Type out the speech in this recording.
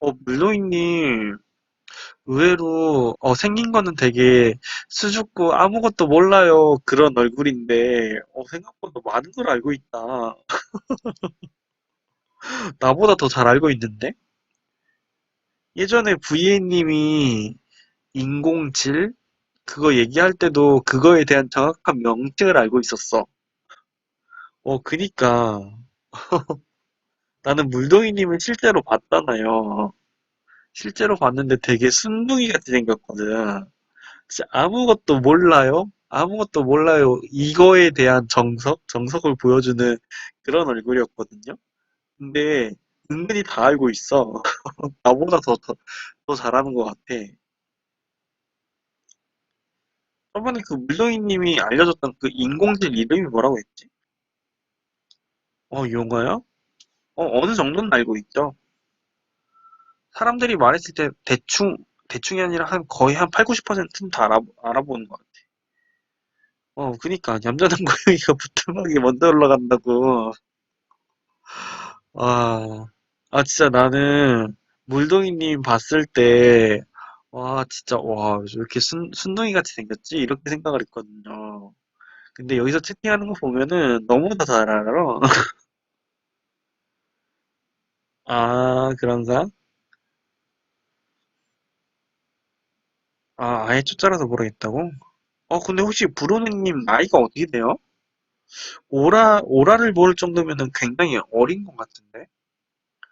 어, 물로이님, 의외로, 어, 생긴 거는 되게 수줍고 아무것도 몰라요. 그런 얼굴인데, 어, 생각보다 많은 걸 알고 있다. 나보다 더 잘 알고 있는데? 예전에 VA님이 인공질? 그거 얘기할 때도 그거에 대한 정확한 명칭을 알고 있었어. 어, 그니까. 나는 물동이님을 실제로 봤잖아요. 실제로 봤는데 되게 순둥이 같이 생겼거든. 진짜 아무것도 몰라요? 아무것도 몰라요. 이거에 대한 정석? 정석을 보여주는 그런 얼굴이었거든요. 근데 은근히 다 알고 있어. 나보다 더, 더, 더 잘하는 것 같아. 저번에 그 물동이님이 알려줬던 그 인공질 이름이 뭐라고 했지? 어, 용어요? 어, 어느 정도는 알고 있죠. 사람들이 말했을 때 대충, 대충이 아니라 한 거의 한 8, 90%는 다 알아, 알아보는 것 같아. 어, 그니까, 얌전한 고양이가 부뚜막에 먼저 올라간다고. 아, 아, 진짜 나는 물동이님 봤을 때, 와, 진짜, 와, 왜 이렇게 순, 순둥이 같이 생겼지? 이렇게 생각을 했거든요. 근데 여기서 채팅하는 거 보면은 너무나 잘 알아. 아, 그런가? 아, 아예 쫓아라서 모르겠다고? 어, 근데 혹시 브로네님 나이가 어떻게 돼요? 오라, 오라를 모를 정도면은 굉장히 어린 것 같은데?